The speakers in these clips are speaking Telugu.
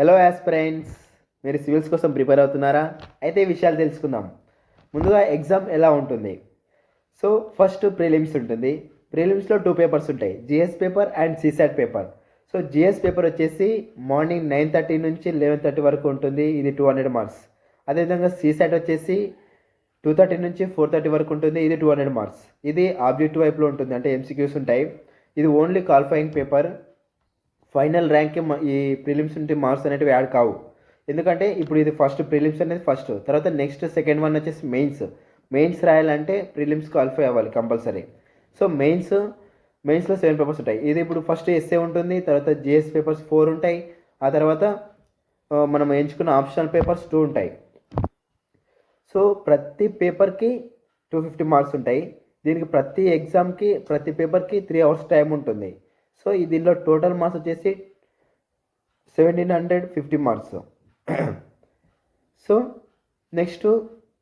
హలో యాస్పిరెంట్స్ మీరు సివిల్స్ కోసం ప్రిపేర్ అవుతున్నారా? అయితే ఈ విషయాలు తెలుసుకుందాం. ముందుగా ఎగ్జామ్ ఎలా ఉంటుంది? సో ఫస్ట్ ప్రిలిమ్స్ ఉంటుంది. ప్రిలిమ్స్లో టూ పేపర్స్ ఉంటాయి. GS paper and CSAT paper. So GS paper వచ్చేసి మార్నింగ్ నైన్ థర్టీ నుంచి లెవెన్ థర్టీ వరకు ఉంటుంది. ఇది టూ హండ్రెడ్ మార్క్స్. అదేవిధంగా సిసాట్ వచ్చేసి టూ థర్టీ నుంచి ఫోర్ థర్టీ వరకు ఉంటుంది. ఇది టూ హండ్రెడ్ మార్క్స్. ఇది ఆబ్జెక్టివ్ వైపులో ఉంటుంది. అంటే ఎంసీక్యూస్ ఉంటాయి. ఇది ఓన్లీ క్వాలిఫైయింగ్ పేపర్. ఫైనల్ ర్యాంక్కి ఈ ప్రిలిమ్స్ నుండి మార్క్స్ అనేటివి యాడ్ కావు. ఎందుకంటే ఇప్పుడు ఇది ఫస్ట్ ప్రిలిమ్స్ అనేది ఫస్ట్. తర్వాత నెక్స్ట్ సెకండ్ వన్ వచ్చేసి మెయిన్స్. మెయిన్స్ రాయాలంటే ప్రిలిమ్స్ క్వాలిఫై అవ్వాలి కంపల్సరీ. సో మెయిన్స్ మెయిన్స్లో సెవెన్ పేపర్స్ ఉంటాయి. ఇది ఇప్పుడు ఫస్ట్ ఎస్ఏ ఉంటుంది తర్వాత జిఎస్ పేపర్స్ ఫోర్ ఉంటాయి ఆ తర్వాత మనం ఎంచుకున్న ఆప్షనల్ పేపర్స్ టూ ఉంటాయి. సో ప్రతి పేపర్కి టూ ఫిఫ్టీ మార్క్స్ ఉంటాయి. దీనికి ప్రతి ఎగ్జామ్కి ప్రతి పేపర్కి త్రీ అవర్స్ టైం ఉంటుంది. సో దీనిలో టోటల్ మార్క్స్ వచ్చేసి seventeen hundred fifty marks so next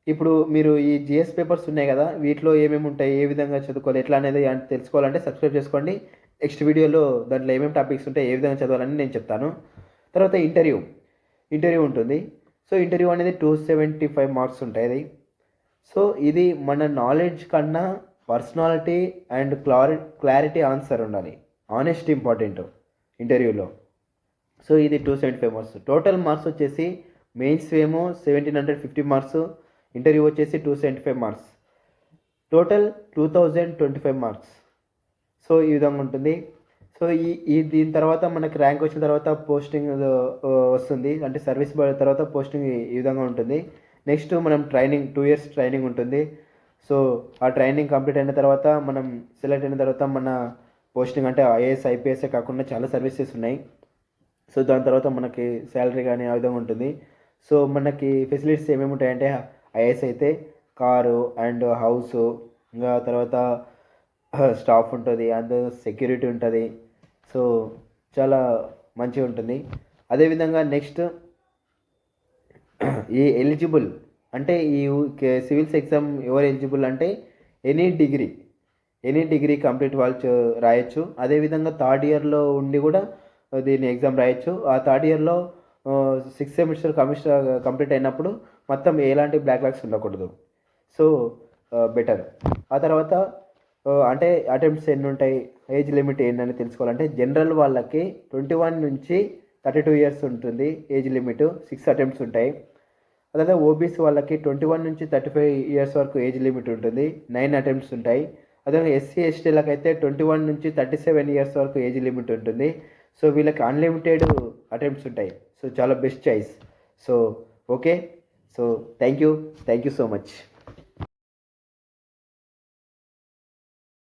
ఇప్పుడు మీరు ఈ జిఎస్ పేపర్స్ ఉన్నాయి కదా వీటిలో ఏమేమి ఉంటాయి ఏ విధంగా చదువుకోవాలి ఎట్లా అనేది తెలుసుకోవాలంటే సబ్స్క్రైబ్ చేసుకోండి. నెక్స్ట్ వీడియోలో దాంట్లో ఏమేమి టాపిక్స్ ఉంటాయి ఏ విధంగా చదవాలని నేను చెప్తాను. తర్వాత ఇంటర్వ్యూ ఇంటర్వ్యూ ఉంటుంది. సో ఇంటర్వ్యూ అనేది టూ సెవెంటీ ఫైవ్ మార్క్స్ ఉంటాయి అది సో ఇది మన నాలెడ్జ్ కన్నా personality and clari clarity answer ఉండాలి. ఆనెస్ట్ ఇంపార్టెంట్ ఇంటర్వ్యూలో సో ఇది two seventy five marks total marks వచ్చేసి మెయిన్స్ ఏమో seventeen hundred fifty marks interview వచ్చేసి two seventy five marks total two thousand twenty five marks so ఈ విధంగా ఉంటుంది. సో ఈ ఈ దీని తర్వాత మనకి ర్యాంక్ వచ్చిన తర్వాత పోస్టింగ్ uh, వస్తుంది. అంటే సర్వీస్ తర్వాత పోస్టింగ్ ఈ విధంగా ఉంటుంది. నెక్స్ట్ మనం ట్రైనింగ్ టూ ఇయర్స్ ట్రైనింగ్ ఉంటుంది. సో ఆ ట్రైనింగ్ కంప్లీట్ అయిన తర్వాత మనం సెలెక్ట్ అయిన తర్వాత మన పోస్టింగ్ అంటే ఐఏఎస్ ఐపీఎస్ఏ కాకుండా చాలా సర్వీసెస్ ఉన్నాయి. సో దాని తర్వాత మనకి శాలరీ కానీ ఆ విధంగా ఉంటుంది. సో మనకి ఫెసిలిటీస్ ఏమేమి ఉంటాయంటే ఐఏఎస్ అయితే కారు అండ్ హౌస్ ఇంకా తర్వాత స్టాఫ్ ఉంటుంది అండ్ సెక్యూరిటీ ఉంటుంది. సో చాలా మంచిగా ఉంటుంది. అదేవిధంగా నెక్స్ట్ ఈ ఎలిజిబుల్ అంటే ఈ సివిల్స్ ఎగ్జామ్ ఎవరు ఎలిజిబుల్ అంటే any degree any degree complete వాళ్ళు రాయొచ్చు. అదేవిధంగా థర్డ్ ఇయర్లో ఉండి కూడా దీని ఎగ్జామ్ రాయొచ్చు. ఆ థర్డ్ ఇయర్లో సిక్స్త్ సెమిస్టర్ కమిస్టర్ కంప్లీట్ అయినప్పుడు మొత్తం ఎలాంటి బ్లాక్ లాక్స్ ఉండకూడదు. So better. ఆ తర్వాత అంటే అటెంప్ట్స్ ఎన్ని ఉంటాయి? ఏజ్ లిమిట్ ఏంటని తెలుసుకోవాలంటే జనరల్ వాళ్ళకి ట్వంటీ వన్ నుంచి థర్టీ టూ ఇయర్స్ ఉంటుంది ఏజ్ లిమిట్. సిక్స్ అటెంప్ట్స్ ఉంటాయి. అదే ఓబీసీ వాళ్ళకి ట్వంటీ వన్ నుంచి థర్టీ ఫైవ్ ఇయర్స్ వరకు ఏజ్ లిమిట్ ఉంటుంది. నైన్ అటెంప్ట్స్ ఉంటాయి. అదే ఎస్సీ ఎస్టీలకు అయితే ట్వంటీ వన్ నుంచి థర్టీ సెవెన్ ఇయర్స్ వరకు ఏజ్ లిమిట్ ఉంటుంది. సో వీళ్ళకి అన్లిమిటెడ్ అటెంప్ట్స్ ఉంటాయి. సో చాలా best choice so okay so thank you thank you so much